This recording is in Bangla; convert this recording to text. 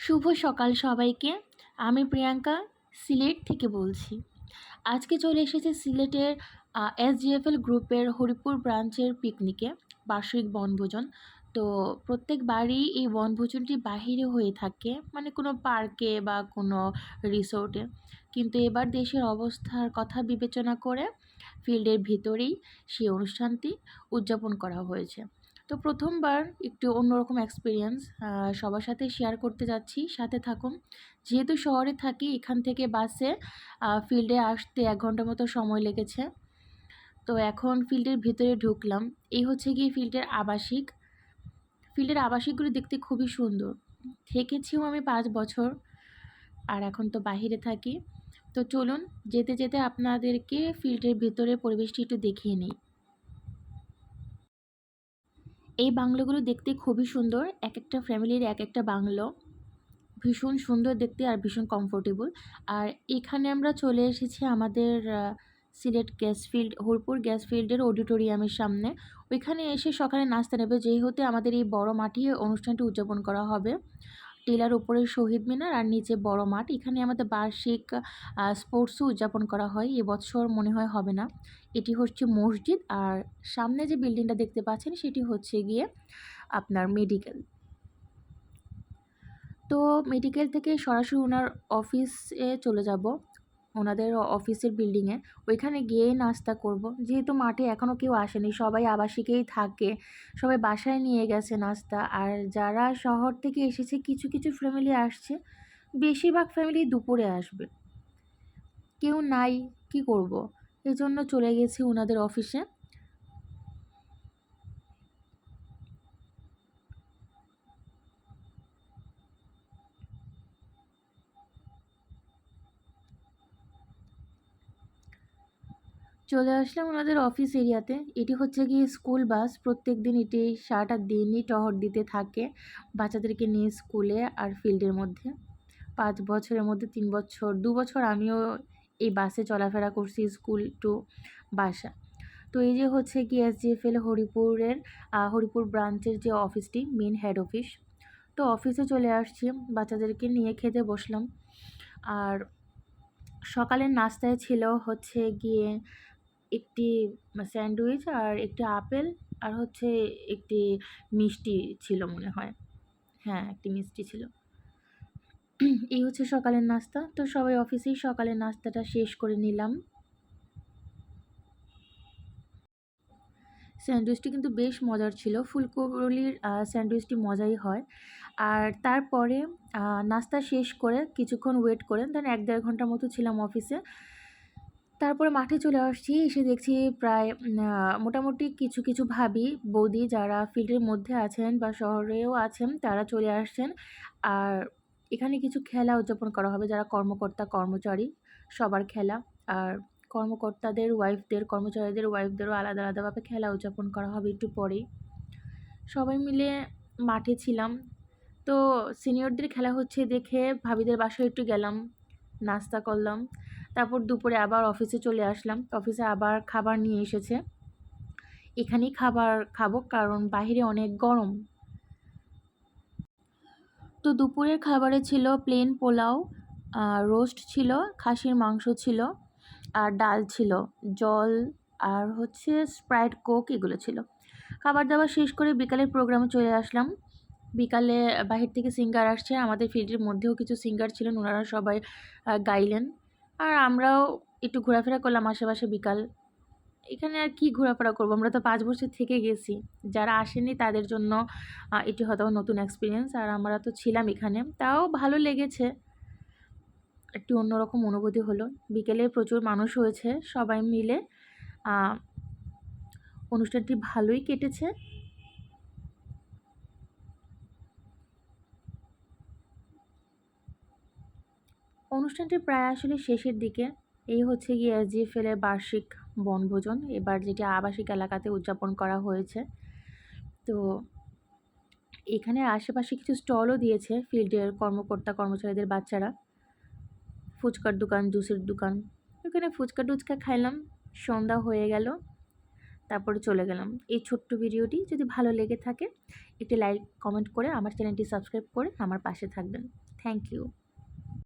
শুভ সকাল সবাইকে। আমি প্রিয়াঙ্কা, সিলেট থেকে বলছি। আজকে চলে এসেছে সিলেটের এসজিএফএল গ্রুপের হরিপুর ব্রাঞ্চের পিকনিকে, বার্ষিক বনভোজন। তো প্রত্যেকবারই এই বনভোজনটি বাহিরে হয়ে থাকে মানে কোনো পার্কে বা কোনো রিসোর্টে। কিন্তু এবার দেশের অবস্থার কথা বিবেচনা করে, ফিল্ডের ভিতরেই সেই অনুষ্ঠানটি উদযাপন করা হয়েছে। তো প্রথমবার একটু অন্যরকম এক্সপিরিয়েন্স সবার সাথে শেয়ার করতে যাচ্ছি, সাথে থাকুন। যেহেতু শহরে থাকি, এখান থেকে বাসে ফিল্ডে আসতে এক ঘণ্টা মতো সময় লেগেছে। তো এখন ফিল্ডের ভিতরে ঢুকলাম। এই হচ্ছে গিয়ে ফিল্ডের আবাসিক। ফিল্ডের আবাসিকগুলি দেখতে খুবই সুন্দর। থেকেছিও আমি পাঁচ বছর, আর এখন তো বাহিরে থাকি। তো চলুন, যেতে যেতে আপনাদেরকে ফিল্ডের ভিতরে পরিবেশটি একটু দেখিয়ে নিই। এই বাংলোগুলো দেখতে খুবই সুন্দর। এক একটা ফ্যামিলির এক একটা বাংলো। ভীষণ সুন্দর দেখতে আর ভীষণ কমফোর্টেবল আর এখানে আমরা চলে এসেছি আমাদের Sylhet gas field Harpur gas ফিল্ডের অডিটোরিয়ামের সামনে। ওইখানে এসে সকালে নাস্তা নেবে। যেহেতু আমাদের এই বড় মাঠে অনুষ্ঠানটি উদযাপন করা হবে। টিলার উপরে শহীদ মিনার আর নিচে বড় মাঠ। এখানে আমাদের বার্ষিক স্পোর্টসও উদযাপন করা হয়। এবছর মনে হয় হবে না। এটি হচ্ছে মসজিদ আর সামনে যে বিল্ডিংটা দেখতে পাচ্ছেন সেটি হচ্ছে গিয়ে আপনার মেডিকেল। তো মেডিকেল থেকে সরাসরি ওনার অফিসে চলে যাব। ওনাদের অফিসের বিল্ডিংয়ে ওইখানে গিয়ে নাস্তা করব। যেহেতু মাঠে এখনও কেউ আসেনি, সবাই আবাসিকেই থাকে। সবাই বাসায় নিয়ে গেছে নাস্তা। আর যারা শহর থেকে এসেছে, কিছু কিছু ফ্যামিলি আসছে, বেশিরভাগ ফ্যামিলি দুপুরে আসবে। কেউ নাই, কি করব? এজন্য চলে গেছি ওনাদের অফিসে চলে আসলাম ওনাদের অফিস এরিয়াতে এটি হচ্ছে গিয়ে স্কুল বাস প্রত্যেক দিন এটি সারাটা দিনই টহর দিতে থাকে বাচ্চাদেরকে নিয়ে স্কুলে আর ফিল্ডের মধ্যে। পাঁচ বছরের মধ্যে, তিন বছর, দু বছর আমিও এই বাসে চলাফেরা করছি স্কুল টু বাসা। তো এই যে হচ্ছে কি এসজিএফএল হরিপুরের হরিপুর ব্রাঞ্চের যে অফিসটি মেন হেড অফিস তো অফিসে চলে আসছি, বাচ্চাদেরকে নিয়ে খেতে বসলাম। আর সকালের নাস্তায় ছিল হচ্ছে গিয়ে একটি স্যান্ডউইচ আর একটি আপেল আর হচ্ছে একটি মিষ্টি ছিল মনে হয়। হ্যাঁ একটি মিষ্টি ছিল। এই হচ্ছে সকালের নাস্তা। তো সবাই অফিসেই সকালের নাস্তাটা শেষ করে নিলাম। স্যান্ডউইচটি কিন্তু বেশ মজার ছিল। ফুলকলির স্যান্ডউইচটি মজাই হয়। আর তারপরে নাস্তা শেষ করে কিছুক্ষণ ওয়েট করে, দেন এক দেড় ঘণ্টার মতো ছিলাম অফিসে। তারপরে মাঠে চলে আসছি, এসে দেখছি প্রায় মোটামুটি কিছু কিছু ভাবি, বৌদি যারা ফিল্ডের মধ্যে আছেন বা শহরেও আছেন তারা চলে আসছেন। আর এখানে কিছু খেলা উদযাপন করা হবে, যারা কর্মকর্তা, কর্মচারী, সবার খেলা। আর কর্মকর্তাদের ওয়াইফদের কর্মচারীদের ওয়াইফদেরও আলাদা, আলাদাভাবে খেলা উদযাপন করা হবে একটু পরেই। সবাই মিলে মাঠে ছিলাম। তো সিনিয়রদের খেলা হচ্ছে দেখে ভাবিদের বাসায় একটু গেলাম। নাস্তা করলাম। তারপর দুপুরে আবার অফিসে চলে আসলাম। অফিসে আবার খাবার নিয়ে এসেছে। এখানেই খাবার খাব কারণ বাহিরে অনেক গরম। তো দুপুরের খাবারে ছিল প্লেন পোলাও রোস্ট ছিল, খাসির মাংস ছিল আর ডাল ছিল। জল আর হচ্ছে স্প্রাইট কোক এগুলো ছিল। খাবার দাবার শেষ করে বিকালের প্রোগ্রামে চলে আসলাম। বিকালে বাহির থেকে সিঙ্গার আসছে, আমাদের ফিল্ডের মধ্যেও কিছু সিঙ্গার ছিলেন ওনারা সবাই গাইলেন। আর আমরাও একটু ঘোরাফেরা করলাম আশেপাশে বিকাল। এখানে আর কি ঘোরাফেরা করব? আমরা তো পাঁচ বছর থেকে গেছি। যারা আসেনি তাদের জন্য এটি হয়তো নতুন এক্সপিরিয়েন্স আর আমরা তো ছিলাম এখানে। তাও ভালো লেগেছে। একটু অন্যরকম অনুভূতি হলো। বিকেলে প্রচুর মানুষ হয়েছে, সবাই মিলে। অনুষ্ঠানটি ভালোই কেটেছে। অনুষ্ঠানটি প্রায় আসলে শেষের দিকে। এই হচ্ছে গিয়ে এসজিএফএল এর বার্ষিক বনভোজন। এবার যেটি আবাসিক এলাকাতে উদযাপন করা হয়েছে। তো এখানে আশেপাশে কিছু স্টলও দিয়েছে ফিল্ডের কর্মকর্তা, কর্মচারীদের বাচ্চারা। ফুচকার দোকান, জুসের দোকান। ওখানে ফুচকা, টুচকা খাইলাম, সন্ধ্যা হয়ে গেল, তারপরে চলে গেলাম। এই ছোট্ট ভিডিওটি যদি ভালো লেগে থাকে, একটি লাইক কমেন্ট করে আমার চ্যানেলটি সাবস্ক্রাইব করে আমার পাশে থাকবেন। Thank you